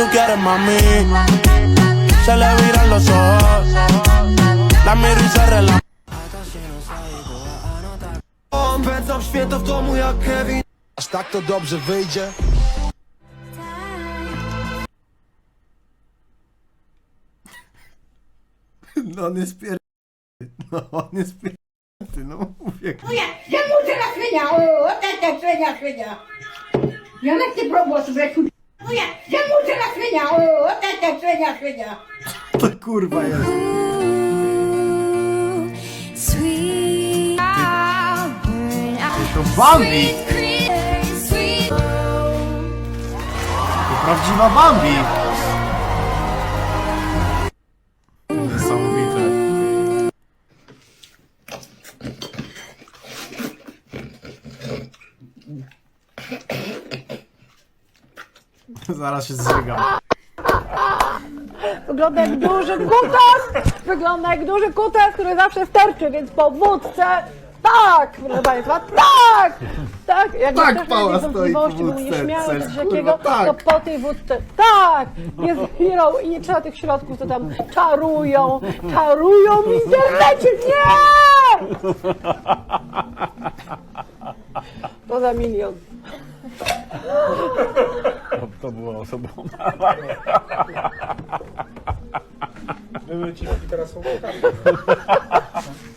tú quieres, mami. Se le viran los ojos. La miro y se relaja. On pędzam święto w domu jak Kevin Aż tak to dobrze wyjdzie No on jest pier... No on jest pier... No mówię. Ja, ja muszę na świnia, o, tak, tak, świnia, świnia. Ja na ty probos wlecił. No ja, ja muszę na świnia, o, tak, tak, świnia, świnia. To kurwa jest. Sweet To Bambi! To prawdziwa Bambi! Zaraz się zżygam. Wygląda jak duży kutas! Wygląda jak duży kutas, który zawsze sterczy, więc po wódce tak, proszę Państwa, tak! Tak, jak Tak, Paula stoi wątpliwości, po wódce, cel, coś kurwa, takiego, tak. to po tej wódce tak! Jest hero i nie trzeba tych środków, co tam czarują, czarują w internecie, nie! To za milion. To była osoba.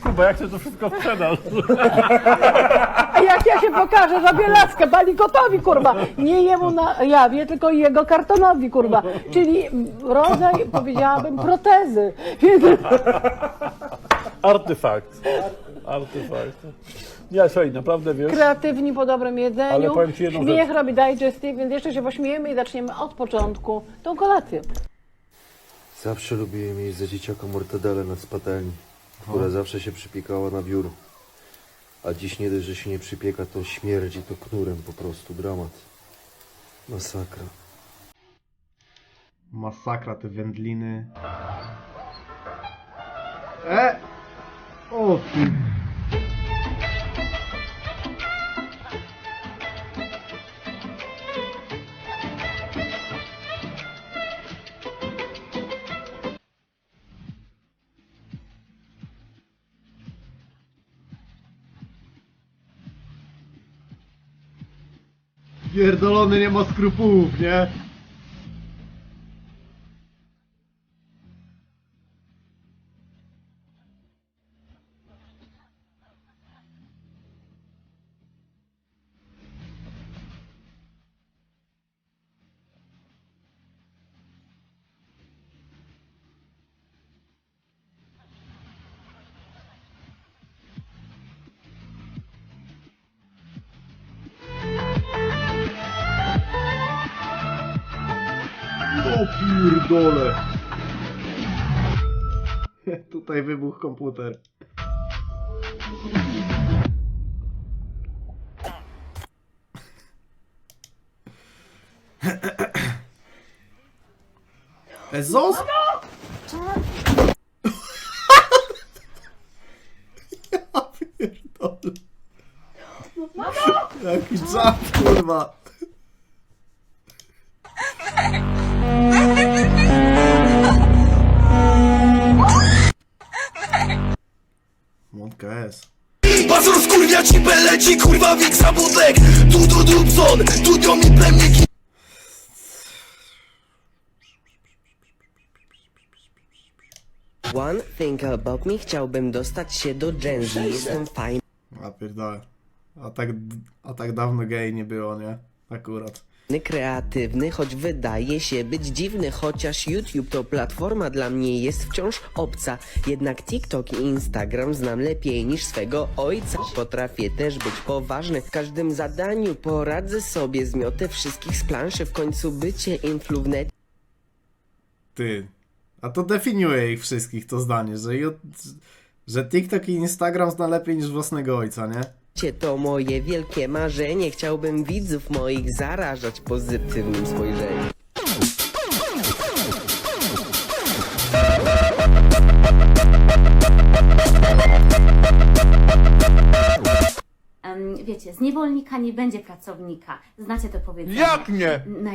Kuba, jak ty to wszystko sprzedasz? A jak ja się pokażę żabie laskę balikotowi, kurwa, nie jemu na jawie, tylko jego kartonowi, kurwa, czyli rodzaj, powiedziałabym, protezy. Więc Artefakt. Artefakt. Nie, słuchaj, naprawdę wiesz. kreatywni po dobrym Ale jedzeniu, powiem ci jedną śmiech rzecz. robi digestive, więc jeszcze się pośmiejemy i zaczniemy od początku tą kolację. Zawsze lubiłem jeść za dzieciaka mortadelę na patelni, która zawsze się przypiekała na biur. A dziś nie dość, że się nie przypieka, to śmierdzi to knurem po prostu. Dramat. Masakra. Masakra, te wędliny. E! O ty... Pierdolony nie ma skrupułów, nie? Pierdole. Tutaj wybuchł komputer. Ezos? Ja pierdolę. Jaki czap, kurwa. Montka S. Bazur skurwia ci leci kurwa wiksa butlek Tu tu dubson, tu mi plemniki One thing about me, chciałbym dostać się do Gen Z. Jestem fajny, A pierdolę. A tak, a tak dawno gej nie było, nie? Akurat. Kreatywny, choć wydaje się być dziwny, chociaż YouTube to platforma dla mnie jest wciąż obca. Jednak TikTok i Instagram znam lepiej niż swego ojca. Potrafię też być poważny. W każdym zadaniu poradzę sobie, zmiotę wszystkich z planszy. W końcu bycie influ Ty. A to definiuje ich wszystkich to zdanie, że, że TikTok i Instagram zna lepiej niż własnego ojca, nie? Cię to moje wielkie marzenie, chciałbym widzów moich zarażać pozytywnym spojrzeniem. Wiecie, z niewolnika nie będzie pracownika. Znacie to powiedzenie. Jak nie? Na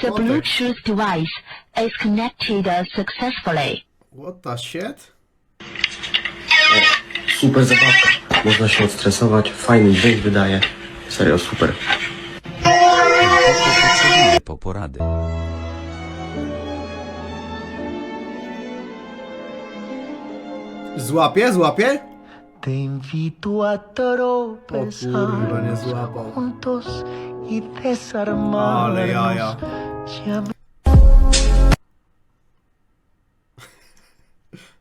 The Bluetooth tak. device is connected successfully. What the shit? Super zabawka. Można się odstresować, fajny dźwięk wydaje. Serio, super. po porady. Złapie, złapie? Te invito a złapał. juntos y desarmarnos. Ale jaja.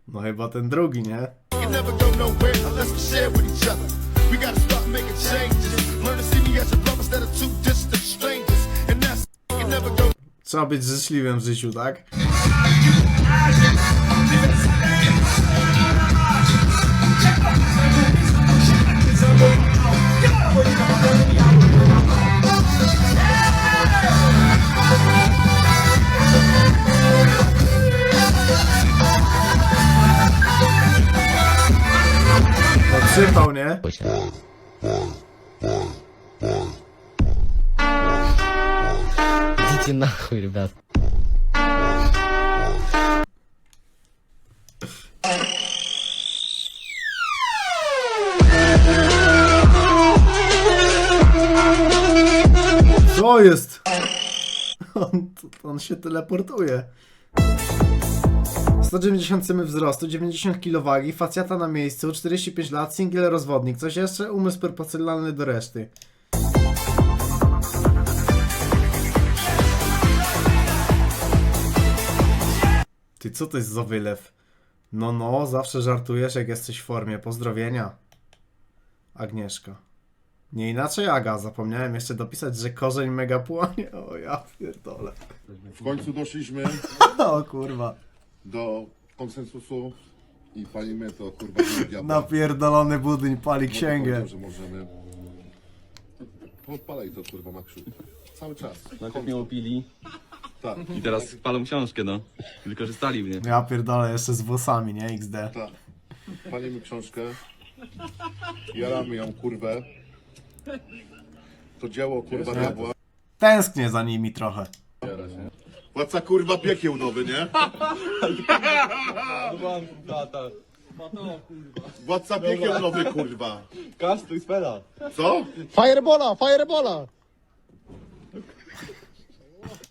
No chyba ten drugi, nie? Trzeba być życzliwym w życiu, tak? Nie? Idźcie na chuj, rybят. Co jest? On, on się teleportuje. 190 cm wzrostu, 90 kg facjata na miejscu, 45 lat, singiel rozwodnik. Coś jeszcze? Umysł proporcjonalny do reszty. Ty, co to jest za wylew? No, no, zawsze żartujesz, jak jesteś w formie. Pozdrowienia. Agnieszka. Nie inaczej Aga, zapomniałem jeszcze dopisać, że korzeń mega płonie. O ja pierdolę. W końcu doszliśmy O kurwa. Do konsensusu i palimy to kurwa do diabła. Napierdolony budyń pali No księgę. powiedział, że możemy. Podpalaj to kurwa Maksiu. Cały czas. Najpierw mnie opili Tak, i teraz palą książkę, no. Wykorzystali mnie. Ja pierdolę jeszcze z włosami, nie? XD. tak. Palimy książkę. Jaramy ją kurwę. To dzieło kurwa diabła. Tęsknię za nimi trochę. Władca kurwa piekieł nowy, nie? Władca piekieł nowy kurwa. Kastuj spela. Co? Firebola, firebola!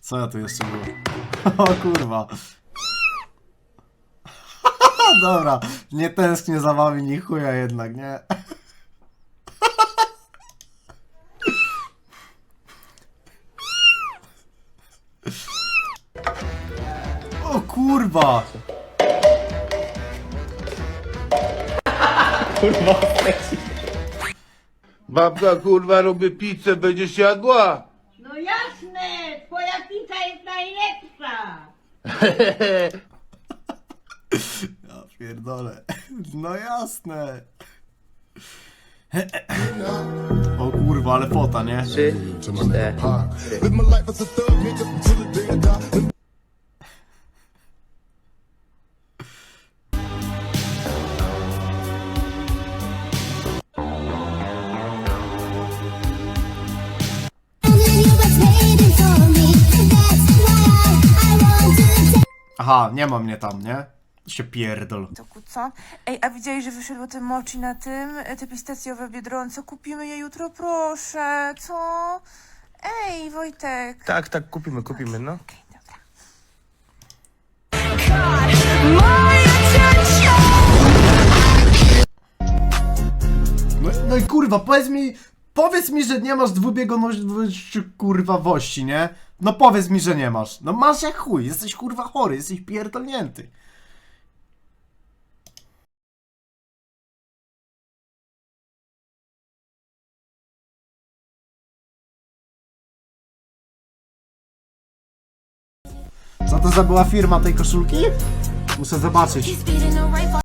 Co ja tu jeszcze było? O kurwa. Dobra, nie tęsknię za wami ni chuja jednak, nie? Kurwa! Babka kurwa robi pizzę, będziesz jadła? No jasne, twoja pizza jest najlepsza. Ja pierdolę. No jasne. O kurwa, ale fota, nie? Trzy, cztery. Aha, nie ma mnie tam, nie? Się pierdol. To co? Ej, a widziałeś, że wyszedło te mochi na tym? Te pistacjowe biedronce? Kupimy je jutro, proszę. Co? Ej, Wojtek. Tak, tak, kupimy, kupimy, no. Okej, dobra. No, no i kurwa, powiedz mi, powiedz mi, że nie masz dwubiegunowości, kurwa, wości, nie? No powiedz mi, że nie masz. No masz jak chuj, jesteś kurwa chory, jesteś pierdolnięty. Co to za była firma tej koszulki? Muszę zobaczyć.